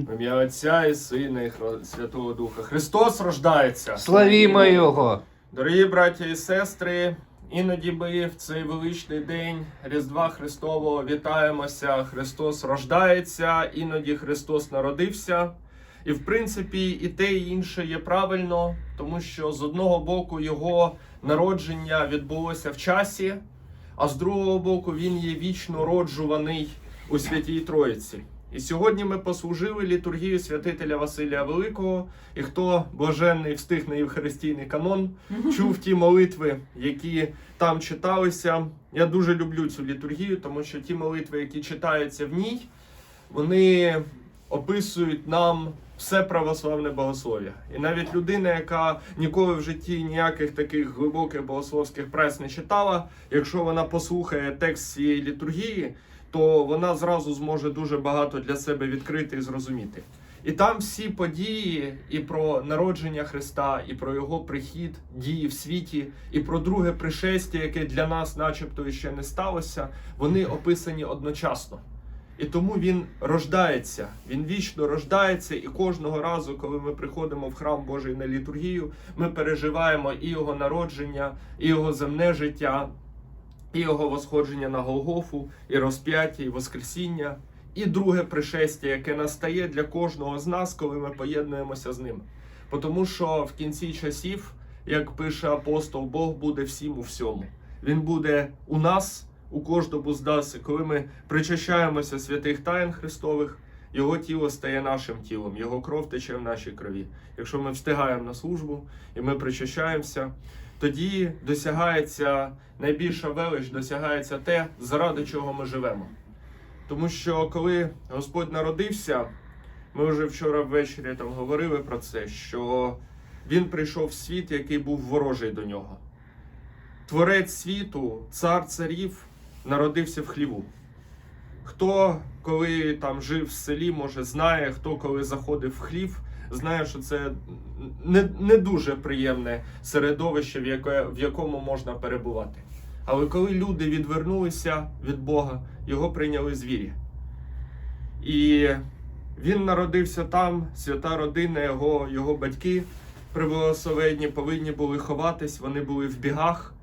Амінь. В ім'я Отця і Сина, і Святого Духа. Христос рождається. Славімо Його! Дорогі браття і сестри, іноді ми в цей величний день Різдва Христового вітаємося. Христос рождається, іноді Христос народився. І в принципі, і те, і інше є правильно, тому що з одного боку його народження відбулося в часі, а з другого боку він є вічно роджуваний у Святій Троїці. І сьогодні ми послужили літургію святителя Василія Великого. І хто блаженний встиг на Євхаристійний канон, чув ті молитви, які там читалися. Я дуже люблю цю літургію, тому що ті молитви, які читаються в ній, вони описують нам все православне богослов'я. І навіть людина, яка ніколи в житті ніяких таких глибоких богословських праць не читала, якщо вона послухає текст цієї літургії, то вона зразу зможе дуже багато для себе відкрити і зрозуміти. І там всі події і про народження Христа, і про його прихід, дії в світі, і про друге пришестя, яке для нас, начебто, ще не сталося, вони описані одночасно. І тому він рождається, він вічно рождається, і кожного разу, коли ми приходимо в храм Божий на літургію, ми переживаємо і його народження, і його земне життя, і його восходження на Голгофу, і розп'яття, і Воскресіння, і друге пришестя, яке настає для кожного з нас, коли ми поєднуємося з ним. Тому що в кінці часів, як пише апостол, Бог буде всім у всьому. Він буде у нас, у кожному з нас, і коли ми причащаємося святих таїн Христових. Його тіло стає нашим тілом, його кров тече в нашій крові. Якщо ми встигаємо на службу і ми причащаємося, тоді досягається найбільша велич, досягається те, заради чого ми живемо. Тому що коли Господь народився, ми вже вчора ввечері там говорили про це, що Він прийшов в світ, який був ворожий до нього. Творець світу, цар царів, народився в хліву. Хто коли там жив в селі, може знає, хто коли заходив в хлів, знає, що це не, не дуже приємне середовище, в, яке, в якому можна перебувати. Але коли люди відвернулися від Бога, його прийняли звірі. І він народився там, свята родина, його, його батьки приблагословенні повинні були ховатись, вони були в бігах.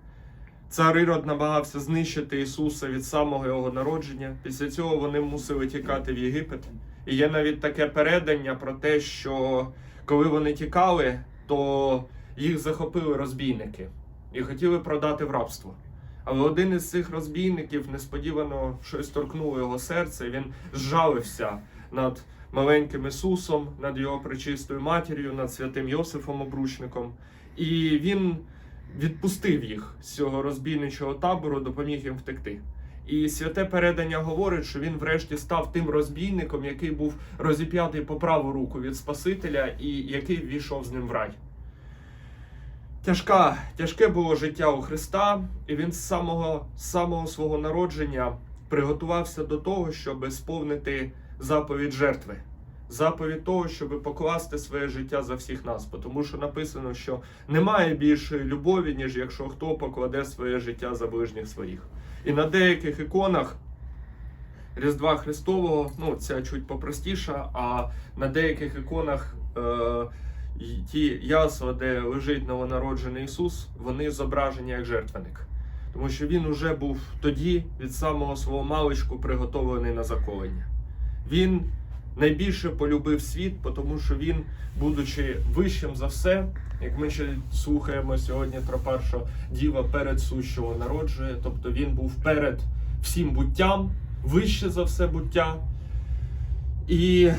Цар Ірод намагався знищити Ісуса від самого його народження. Після цього вони мусили тікати в Єгипет. І є навіть таке передання про те, що коли вони тікали, то їх захопили розбійники і хотіли продати в рабство. Але один із цих розбійників несподівано щось торкнуло його серце. і Він зжалився над маленьким Ісусом, над його пречистою матір'ю, над святим Йосифом обручником. І він відпустив їх з цього розбійничого табору, допоміг їм втекти. І святе передання говорить, що він врешті став тим розбійником, який був розіп'ятий по праву руку від Спасителя і який ввійшов з ним в рай. Тяжка, тяжке було життя у Христа, і він з самого, самого свого народження приготувався до того, щоб сповнити заповідь жертви. Заповідь того, щоб покласти своє життя за всіх нас, тому що написано, що немає більшої любові, ніж якщо хто покладе своє життя за ближніх своїх. І на деяких іконах Різдва Христового, ну ця чуть попростіша, а на деяких іконах е, ті ясла, де лежить новонароджений Ісус, вони зображені як жертвенник. Тому що він уже був тоді від самого свого маличку приготовлений на заколення. Він найбільше полюбив світ, тому що він, будучи вищим за все, як ми ще слухаємо сьогодні про першого діва перед сущого народжує, тобто він був перед всім буттям, вище за все буття. І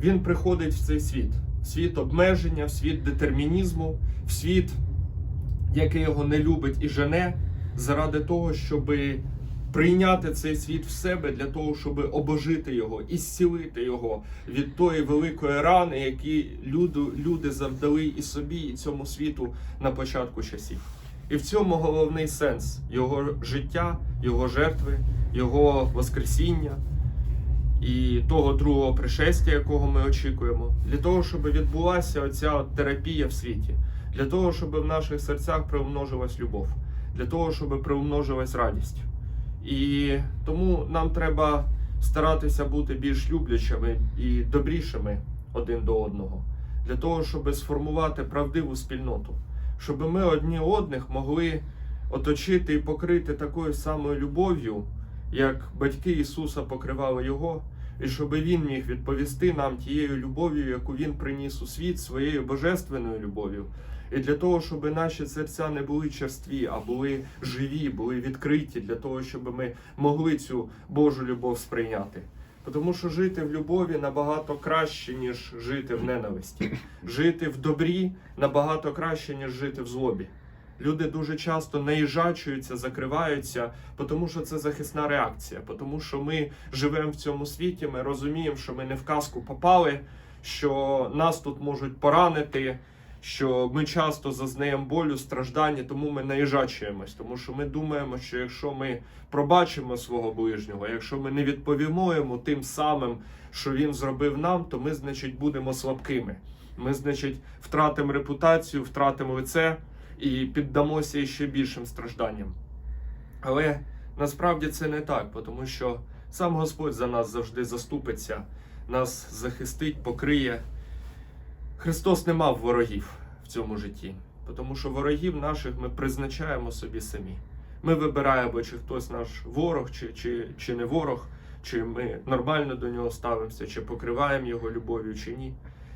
він приходить в цей світ, світ обмеження, світ детермінізму, світ, який його не любить і жене, заради того, щоб прийняти цей світ в себе для того, щоб обожити його і зцілити його від тої великої рани, які люди, люди завдали і собі, і цьому світу на початку часів. І в цьому головний сенс його життя, його жертви, його воскресіння і того другого пришестя, якого ми очікуємо, для того, щоб відбулася оця терапія в світі, для того, щоб в наших серцях приумножилась любов, для того, щоб приумножилась радість. І тому нам треба старатися бути більш люблячими і добрішими один до одного, для того, щоб сформувати правдиву спільноту, щоб ми одні одних могли оточити і покрити такою самою любов'ю, як батьки Ісуса покривали Його, і щоб Він міг відповісти нам тією любов'ю, яку Він приніс у світ, своєю божественною любов'ю. І для того, щоб наші серця не були черстві, а були живі, були відкриті, для того, щоб ми могли цю Божу любов сприйняти. Тому що жити в любові набагато краще, ніж жити в ненависті. Жити в добрі набагато краще, ніж жити в злобі. Люди дуже часто наїжачуються, закриваються, тому що це захисна реакція, тому що ми живемо в цьому світі, ми розуміємо, що ми не в казку попали, що нас тут можуть поранити, що ми часто зазнаємо болю, страждання, тому ми наїжачуємось, тому що ми думаємо, що якщо ми пробачимо свого ближнього, якщо ми не відповімо йому тим самим, що він зробив нам, то ми, значить, будемо слабкими. Ми, значить, втратимо репутацію, втратимо лице і піддамося ще більшим стражданням. Але насправді це не так, тому що сам Господь за нас завжди заступиться, нас захистить, покриє. Христос не мав ворогів в цьому житті, тому що ворогів наших ми призначаємо собі самі. Ми вибираємо, чи хтось наш ворог, чи, чи, чи не ворог, чи ми нормально до нього ставимося, чи покриваємо його любов'ю, чи ні.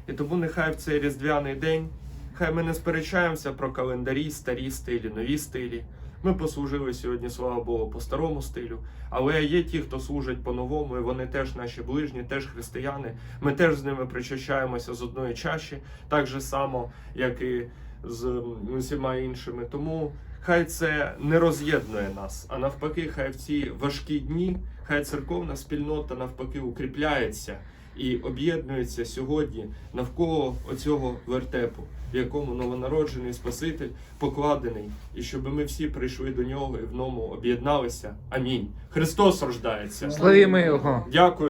І тому нехай в цей різдвяний день, хай ми не сперечаємося про календарі, старі стилі, нові стилі. Ми послужили сьогодні, слава Богу, по старому стилю. Але є ті, хто служить по-новому, і вони теж наші ближні, теж християни. Ми теж з ними причащаємося з одної чаші, так же само, як і з усіма іншими. Тому хай це не роз'єднує нас, а навпаки, хай в ці важкі дні, хай церковна спільнота навпаки укріпляється і об'єднується сьогодні навколо оцього вертепу, в якому новонароджений Спаситель покладений, і щоб ми всі прийшли до нього і в ньому об'єдналися. Амінь. Христос рождається. Славімо Його! Дякую.